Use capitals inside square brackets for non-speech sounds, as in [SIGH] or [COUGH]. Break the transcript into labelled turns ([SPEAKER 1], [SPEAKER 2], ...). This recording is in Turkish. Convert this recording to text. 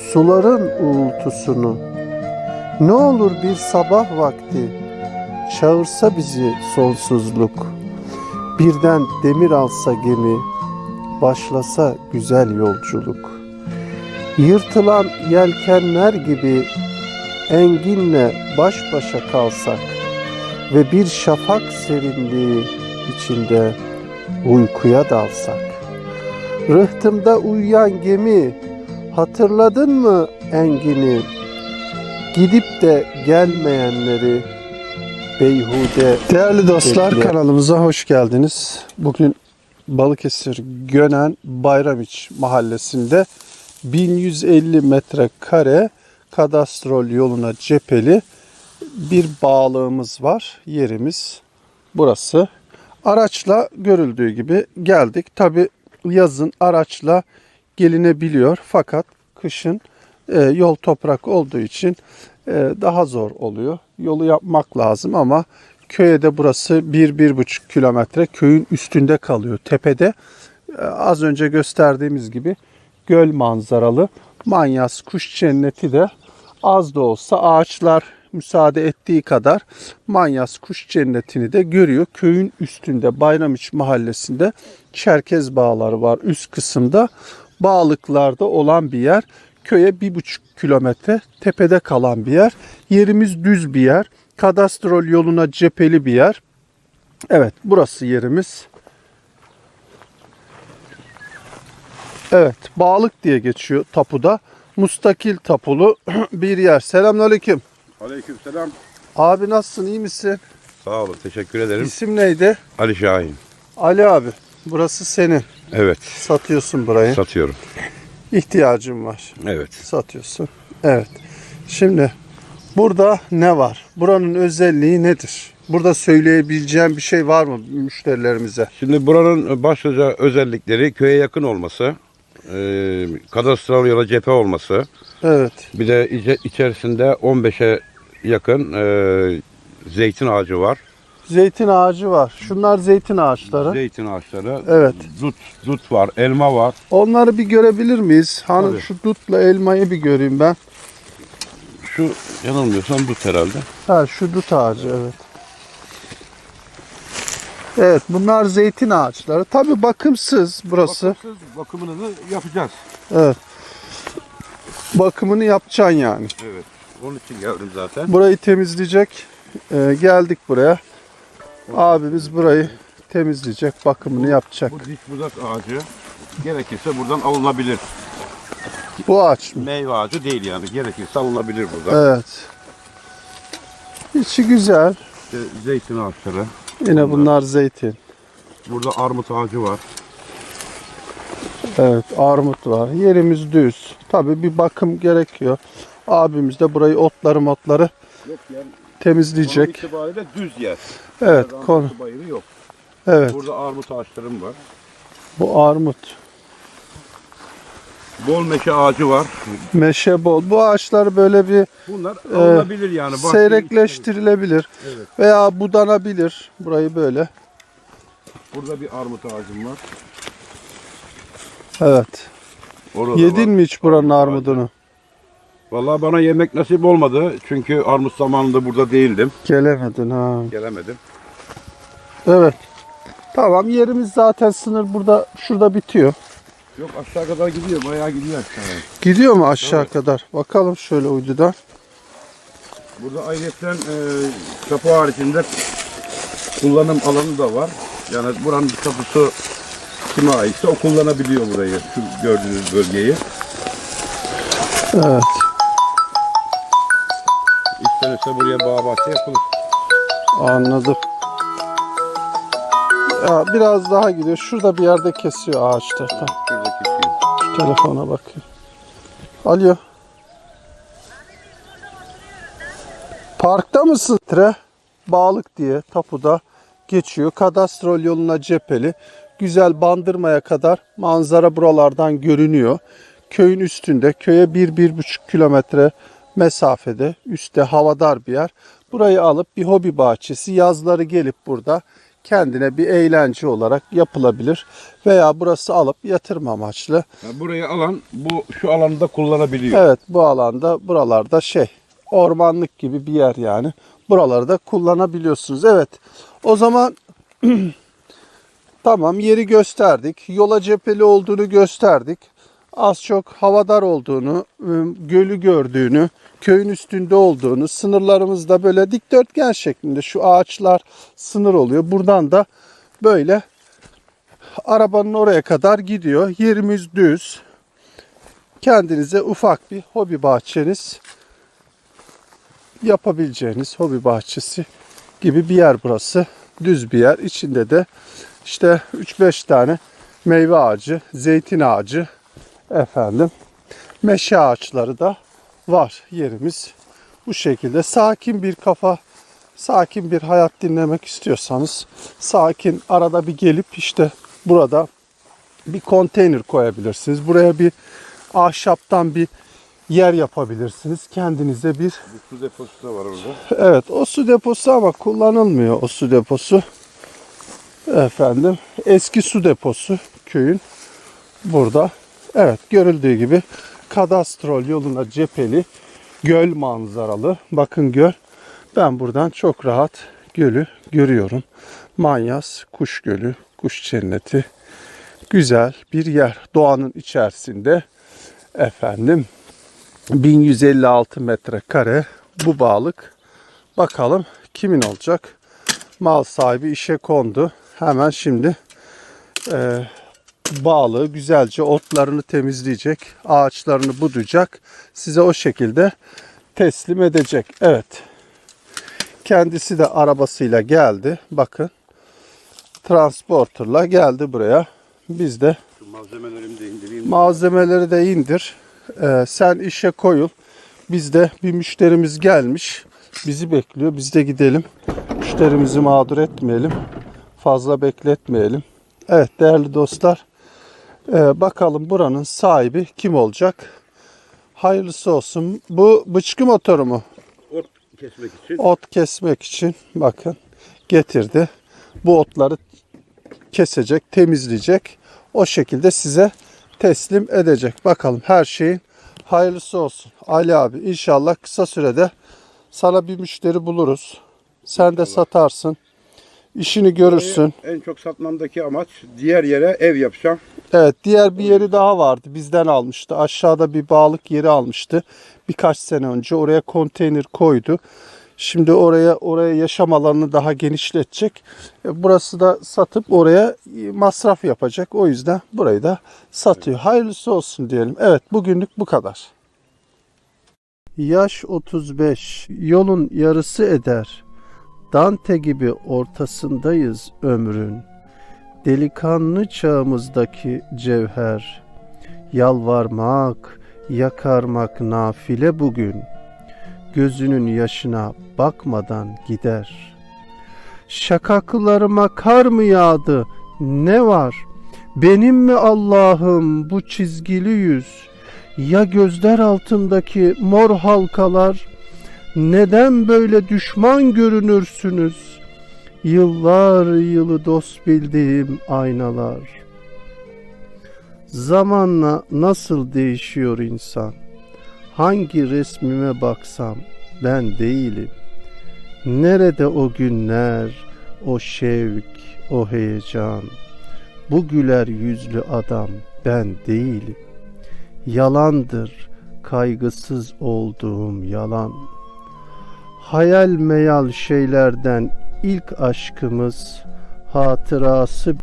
[SPEAKER 1] suların uğultusunu. Ne olur bir sabah vakti çağırsa bizi sonsuzluk. Birden demir alsa gemi, başlasa güzel yolculuk. Yırtılan yelkenler gibi enginle baş başa kalsak ve bir şafak serinliği içinde uykuya dalsak. Rıhtımda uyuyan gemi hatırladın mı engini? Gidip de gelmeyenleri beyhude. Değerli dostlar
[SPEAKER 2] Bekle.
[SPEAKER 1] kanalımıza hoş geldiniz. Bugün Balıkesir Gönen Bayramiç mahallesinde 1150 metrekare kadastrol yoluna cepheli bir bağlığımız var. Yerimiz burası. Araçla görüldüğü gibi geldik. Tabi yazın araçla gelinebiliyor fakat kışın e, yol toprak olduğu için e, daha zor oluyor. Yolu yapmak lazım ama köye de burası 1-1,5 kilometre köyün üstünde kalıyor tepede. E, az önce gösterdiğimiz gibi göl manzaralı Manyas Kuş Cenneti de az da olsa ağaçlar müsaade ettiği kadar Manyas Kuş Cenneti'ni de görüyor. Köyün üstünde Bayramiç mahallesinde Çerkez Bağları var üst kısımda. Bağlıklarda olan bir yer. Köye bir buçuk kilometre tepede kalan bir yer. Yerimiz düz bir yer. Kadastrol yoluna cepheli bir yer. Evet burası yerimiz. Evet bağlık diye geçiyor tapuda. Mustakil tapulu [CLEARS THROAT] bir yer. Selamünaleyküm.
[SPEAKER 2] Aleykümselam.
[SPEAKER 1] Abi nasılsın iyi misin?
[SPEAKER 2] Sağ olun, teşekkür ederim.
[SPEAKER 1] İsim neydi?
[SPEAKER 2] Ali Şahin.
[SPEAKER 1] Ali abi. Burası senin.
[SPEAKER 2] Evet,
[SPEAKER 1] Satıyorsun burayı.
[SPEAKER 2] satıyorum.
[SPEAKER 1] İhtiyacım var.
[SPEAKER 2] Evet.
[SPEAKER 1] Satıyorsun. Evet. Şimdi burada ne var? Buranın özelliği nedir? Burada söyleyebileceğim bir şey var mı müşterilerimize?
[SPEAKER 2] Şimdi buranın başlıca özellikleri köye yakın olması, e, kadastral yola cephe olması,
[SPEAKER 1] Evet.
[SPEAKER 2] bir de içerisinde 15'e yakın e, zeytin ağacı var.
[SPEAKER 1] Zeytin ağacı var. Şunlar zeytin ağaçları.
[SPEAKER 2] Zeytin ağaçları.
[SPEAKER 1] Evet.
[SPEAKER 2] Dut, dut var, elma var.
[SPEAKER 1] Onları bir görebilir miyiz? Hani
[SPEAKER 2] Tabii.
[SPEAKER 1] şu dutla elmayı bir göreyim ben.
[SPEAKER 2] Şu yanılmıyorsam dut herhalde.
[SPEAKER 1] Ha şu dut ağacı evet. Evet bunlar zeytin ağaçları. Tabi bakımsız burası.
[SPEAKER 2] Bakımsız bakımını yapacağız.
[SPEAKER 1] Evet. Bakımını yapacaksın yani.
[SPEAKER 2] Evet. Onun için geldim zaten.
[SPEAKER 1] Burayı temizleyecek. Ee, geldik buraya. Abimiz burayı temizleyecek, bakımını yapacak.
[SPEAKER 2] Bu diş budak ağacı gerekirse buradan alınabilir.
[SPEAKER 1] Bu ağaç mı?
[SPEAKER 2] Meyve ağacı değil yani. Gerekirse alınabilir burada.
[SPEAKER 1] Evet. İçi güzel.
[SPEAKER 2] İşte zeytin ağaçları.
[SPEAKER 1] Yine bunlar zeytin.
[SPEAKER 2] Burada armut ağacı var.
[SPEAKER 1] Evet, armut var. Yerimiz düz. Tabii bir bakım gerekiyor. Abimiz de burayı otları motları
[SPEAKER 2] Yok yani.
[SPEAKER 1] Temizleyecek.
[SPEAKER 2] itibariyle düz yer.
[SPEAKER 1] Evet,
[SPEAKER 2] Armut
[SPEAKER 1] konu.
[SPEAKER 2] bayırı yok.
[SPEAKER 1] Evet,
[SPEAKER 2] Burada armut ağaçlarım var.
[SPEAKER 1] bu armut.
[SPEAKER 2] Bol meşe ağacı var.
[SPEAKER 1] Meşe bol. Bu ağaçlar böyle bir
[SPEAKER 2] Bunlar alınabilir yani. Bahçeyi-
[SPEAKER 1] seyrekleştirilebilir
[SPEAKER 2] Evet.
[SPEAKER 1] veya budanabilir. Burayı böyle.
[SPEAKER 2] Burada bir armut ağacım var.
[SPEAKER 1] Evet.
[SPEAKER 2] Orada var.
[SPEAKER 1] Yedin mi hiç buranın armudunu?
[SPEAKER 2] Vallahi bana yemek nasip olmadı. Çünkü armut zamanında burada değildim.
[SPEAKER 1] Gelemedin ha.
[SPEAKER 2] Gelemedim.
[SPEAKER 1] Evet. Tamam yerimiz zaten sınır burada şurada bitiyor.
[SPEAKER 2] Yok aşağı kadar gidiyor. Bayağı gidiyor aşağıya.
[SPEAKER 1] Gidiyor mu aşağı kadar? Bakalım şöyle uydudan.
[SPEAKER 2] Burada ayrıca e, kapı haricinde kullanım alanı da var. Yani buranın kapısı kime aitse o kullanabiliyor burayı. Şu gördüğünüz bölgeyi.
[SPEAKER 1] Evet.
[SPEAKER 2] İstenirse buraya bağ bahçe yapılır.
[SPEAKER 1] Anladım. Ya biraz daha gidiyor. Şurada bir yerde kesiyor ağaçlar. Tamam.
[SPEAKER 2] Şurada kesiyor.
[SPEAKER 1] Şu telefona bakayım. Alo. Parkta mısın? Tre Bağlık diye tapuda geçiyor. Kadastrol yoluna cepheli. Güzel bandırmaya kadar manzara buralardan görünüyor. Köyün üstünde, köye 1-1,5 kilometre mesafede, üstte havadar bir yer. Burayı alıp bir hobi bahçesi, yazları gelip burada kendine bir eğlence olarak yapılabilir. Veya burası alıp yatırım amaçlı.
[SPEAKER 2] Yani burayı alan bu şu alanda kullanabiliyor.
[SPEAKER 1] Evet bu alanda buralarda şey ormanlık gibi bir yer yani. Buraları da kullanabiliyorsunuz. Evet o zaman [CLEARS THROAT] tamam yeri gösterdik. Yola cepheli olduğunu gösterdik. Az çok havadar olduğunu, ıı, gölü gördüğünü, köyün üstünde olduğunu, sınırlarımızda böyle dikdörtgen şeklinde şu ağaçlar sınır oluyor. Buradan da böyle arabanın oraya kadar gidiyor. Yerimiz düz kendinize ufak bir hobi bahçeniz yapabileceğiniz hobi bahçesi gibi bir yer burası. Düz bir yer. İçinde de işte 3-5 tane meyve ağacı, zeytin ağacı, efendim meşe ağaçları da var yerimiz. Bu şekilde sakin bir kafa, sakin bir hayat dinlemek istiyorsanız sakin arada bir gelip işte burada bir konteyner koyabilirsiniz. Buraya bir ahşaptan bir yer yapabilirsiniz. Kendinize bir
[SPEAKER 2] Bir su deposu da var orada.
[SPEAKER 1] evet o su deposu ama kullanılmıyor o su deposu. Efendim eski su deposu köyün burada. Evet görüldüğü gibi kadastrol yoluna cepheli göl manzaralı. Bakın göl. Ben buradan çok rahat gölü görüyorum. Manyas Kuş Gölü, Kuş Cenneti. Güzel bir yer. Doğanın içerisinde efendim 1156 metrekare bu balık. Bakalım kimin olacak? Mal sahibi işe kondu. Hemen şimdi e, balığı güzelce otlarını temizleyecek, ağaçlarını budayacak. Size o şekilde teslim edecek. Evet. Kendisi de arabasıyla geldi. Bakın. Transporterla geldi buraya. Biz de
[SPEAKER 2] Şu malzemelerimi de indireyim.
[SPEAKER 1] malzemeleri de indir. Ee, sen işe koyul. Bizde bir müşterimiz gelmiş. Bizi bekliyor. Biz de gidelim. Müşterimizi mağdur etmeyelim. Fazla bekletmeyelim. Evet değerli dostlar. Ee, bakalım buranın sahibi kim olacak? Hayırlısı olsun. Bu bıçkı motoru mu?
[SPEAKER 2] Ot kesmek için.
[SPEAKER 1] Ot kesmek için bakın getirdi. Bu otları kesecek, temizleyecek. O şekilde size teslim edecek. Bakalım her şeyin hayırlısı olsun. Ali abi inşallah kısa sürede sana bir müşteri buluruz. Sen de satarsın. İşini görürsün.
[SPEAKER 2] En çok satmamdaki amaç diğer yere ev yapacağım.
[SPEAKER 1] Evet diğer bir yeri daha vardı. Bizden almıştı. Aşağıda bir balık yeri almıştı. Birkaç sene önce oraya konteyner koydu. Şimdi oraya oraya yaşam alanını daha genişletecek. E, Burası da satıp oraya e, masraf yapacak. O yüzden burayı da satıyor. Hayırlısı olsun diyelim. Evet bugünlük bu kadar. Yaş 35, yolun yarısı eder. Dante gibi ortasındayız ömrün delikanlı çağımızdaki cevher. Yalvarmak, yakarmak nafile bugün. Gözünün yaşına bakmadan gider. Şakaklarıma kar mı yağdı? Ne var? Benim mi Allah'ım bu çizgili yüz? Ya gözler altındaki mor halkalar? Neden böyle düşman görünürsünüz?'' Yıllar yılı dost bildiğim aynalar. Zamanla nasıl değişiyor insan? Hangi resmime baksam ben değilim. Nerede o günler, o şevk, o heyecan? Bu güler yüzlü adam ben değilim. Yalandır kaygısız olduğum yalan. Hayal meyal şeylerden ilk aşkımız hatırası